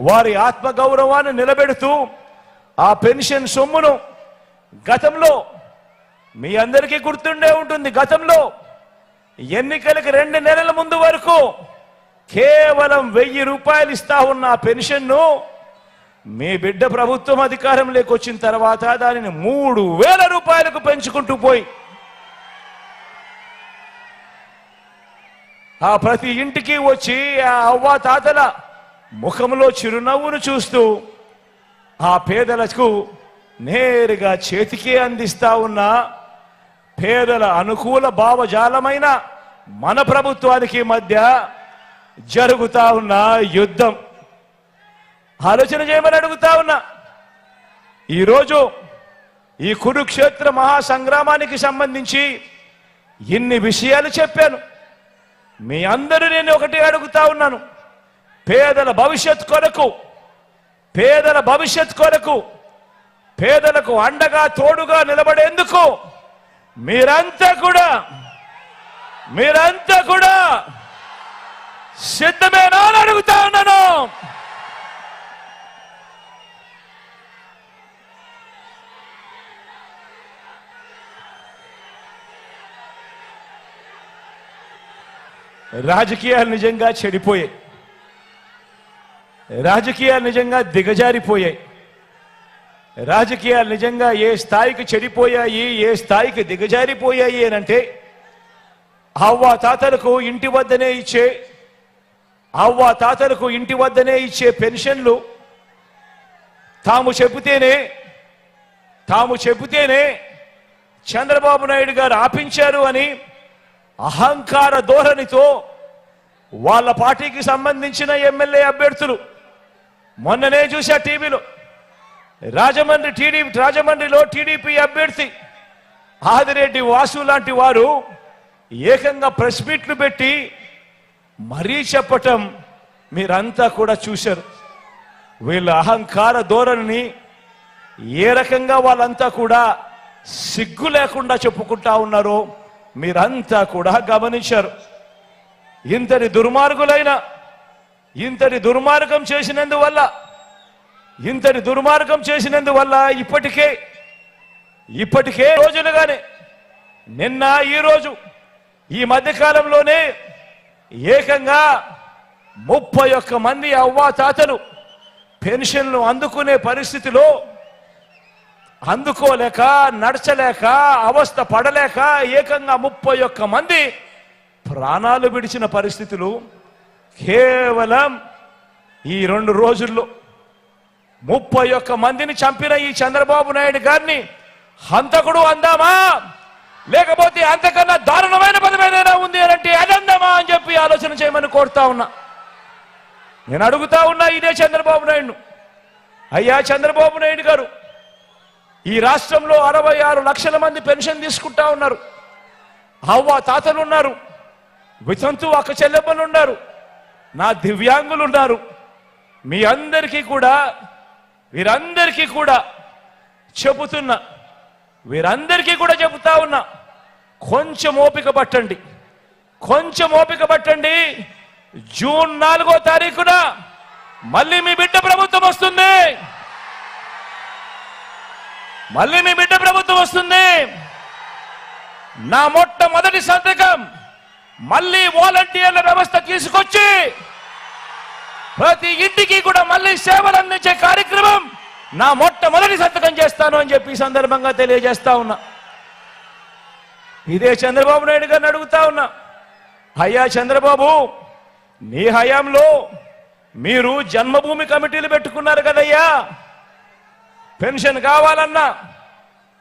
వారి ఆత్మగౌరవాన్ని నిలబెడుతూ ఆ పెన్షన్ సొమ్మును గతంలో మీ అందరికీ గుర్తుండే ఉంటుంది. గతంలో ఎన్నికలకు రెండు నెలల ముందు వరకు కేవలం వెయ్యి రూపాయలు ఇస్తా ఉన్న ఆ పెన్షన్ను మీ బిడ్డ ప్రభుత్వం అధికారంలోకి వచ్చిన తర్వాత దానిని మూడు వేల రూపాయలకు పెంచుకుంటూ పోయి ఆ ప్రతి ఇంటికి వచ్చి ఆ అవ్వ తాతల ముఖంలో చిరునవ్వును చూస్తూ ఆ పేదలకు నేరుగా చేతికి అందిస్తా ఉన్న పేదల అనుకూల భావజాలమైన మన ప్రభుత్వానికి మధ్య జరుగుతా ఉన్న యుద్ధం. ఆలోచన చేయమని అడుగుతా ఉన్నా. ఈరోజు ఈ కురుక్షేత్ర మహాసంగ్రామానికి సంబంధించి ఇన్ని విషయాలు చెప్పాను. మీ అందరూ నేను ఒకటి అడుగుతా ఉన్నాను. పేదల భవిష్యత్ కొరకు పేదల భవిష్యత్ కొరకు పేదలకు అండగా తోడుగా నిలబడేందుకు మీరంతా కూడా మీరంతా కూడా సిద్ధమేనా అని అడుగుతా ఉన్నాను. రాజకీయాలు నిజంగా చెడిపోయాయి. రాజకీయాలు నిజంగా దిగజారిపోయాయి. రాజకీయాలు నిజంగా ఏ స్థాయికి చెడిపోయాయి ఏ స్థాయికి దిగజారిపోయాయి అని అంటే అవ్వ తాతలకు ఇంటి వద్దనే ఇచ్చే అవ్వ తాతలకు ఇంటి వద్దనే ఇచ్చే పెన్షన్లు తాము చెబితేనే తాము చెబితేనే చంద్రబాబు నాయుడు గారు ఆపించారు అని అహంకార ధోరణితో వాళ్ళ పార్టీకి సంబంధించిన ఎమ్మెల్యే అభ్యర్థులు మొన్ననే చూశా టీవీలో. రాజమండ్రి టీడీపీ రాజమండ్రిలో టీడీపీ అభ్యర్థి ఆదిరెడ్డి వాసు లాంటి వారు ఏకంగా ప్రెస్ మీట్లు పెట్టి మరీ చెప్పటం మీరంతా కూడా చూశారు. వీళ్ళ అహంకార ధోరణిని ఏ రకంగా వాళ్ళంతా కూడా సిగ్గు లేకుండా చెప్పుకుంటా ఉన్నారో మీరంతా కూడా గమనించారు. ఇంతటి దుర్మార్గులైన ఇంతటి దుర్మార్గం చేసినందువల్ల ఇంతటి దుర్మార్గం చేసినందువల్ల ఇప్పటికే ఇప్పటికే రోజులుగానే నిన్న ఈ రోజు ఈ మధ్యకాలంలోనే ఏకంగా ముప్పై ఒక్క మంది అవ్వా తాతలు పెన్షన్లు అందుకునే పరిస్థితిలో అందుకోలేక నడచలేక అవస్థ పడలేక ఏకంగా ముప్పై ఒక్క మంది ప్రాణాలు విడిచిన పరిస్థితులు కేవలం ఈ రెండు రోజుల్లో ముప్పై ఒక్క మందిని చంపిన ఈ చంద్రబాబు నాయుడు గారిని హంతకుడు అందామా? లేకపోతే అంతకన్నా దారుణమైన పదమేదైనా ఉంది అంటే అదందామా అని చెప్పి ఆలోచన చేయమని కోరుతా ఉన్నా. నేను అడుగుతా ఉన్నా ఇదే చంద్రబాబు నాయుడు అయ్యా చంద్రబాబు నాయుడు గారు ఈ రాష్ట్రంలో అరవై ఆరు లక్షల మంది పెన్షన్ తీసుకుంటా ఉన్నారు. అవ్వ తాతలు ఉన్నారు. వితంతు అక్క చెల్లెమ్మలు ఉన్నారు. నా దివ్యాంగులు ఉన్నారు మీ అందరికీ కూడా వీరందరికీ కూడా చెబుతున్నా. వీరందరికీ కూడా చెబుతా ఉన్నా. కొంచెం ఓపిక పట్టండి. కొంచెం ఓపిక పట్టండి. జూన్ నాలుగో తారీఖున మళ్ళీ మీ బిడ్డ ప్రభుత్వం వస్తుంది. మళ్ళీ మీ బిడ్డ ప్రభుత్వం వస్తుంది. నా మొట్టమొదటి సంతకం మళ్ళీ వాలంటీర్ల వ్యవస్థ తీసుకొచ్చి ప్రతి ఇంటికి కూడా మళ్ళీ సేవలు అందించే కార్యక్రమం నా మొట్టమొదటి సంతకం చేస్తాను అని చెప్పి సందర్భంగా తెలియజేస్తా ఉన్నా. ఇదే చంద్రబాబు నాయుడు గారిని అడుగుతా ఉన్నా. అయ్యా చంద్రబాబు నీ హయాంలో మీరు జన్మభూమి కమిటీలు పెట్టుకున్నారు కదయ్యా. పెన్షన్ కావాలన్నా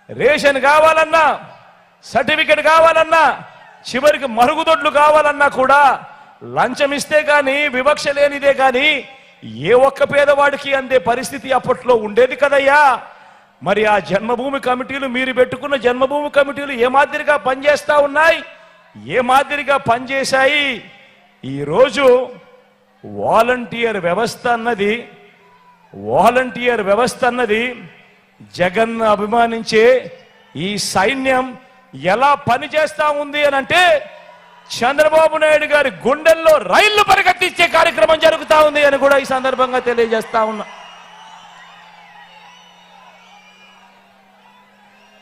రేషన్ కావాలన్నా సర్టిఫికెట్ కావాలన్నా చివరికి మరుగుదొడ్లు కావాలన్నా కూడా లంచం ఇస్తే కానీ వివక్ష లేనిదే కానీ ఏ ఒక్క పేదవాడికి అందే పరిస్థితి అప్పట్లో ఉండేది కదయ్యా. మరి ఆ జన్మభూమి కమిటీలు మీరు పెట్టుకున్న జన్మభూమి కమిటీలు ఏ మాదిరిగా పనిచేస్తా ఉన్నాయి? ఏ మాదిరిగా పనిచేశాయి? ఈరోజు వాలంటీర్ వ్యవస్థ అన్నది వాలంటీర్ వ్యవస్థ అన్నది జగన్ అభిమానించే ఈ సైన్యం ఎలా పని చేస్తా ఉంది అని అంటే చంద్రబాబు నాయుడు గారి గుండెల్లో రైళ్ళు పరిగెత్తించే కార్యక్రమం జరుగుతా ఉంది అని కూడా ఈ సందర్భంగా తెలియజేస్తా ఉన్నా.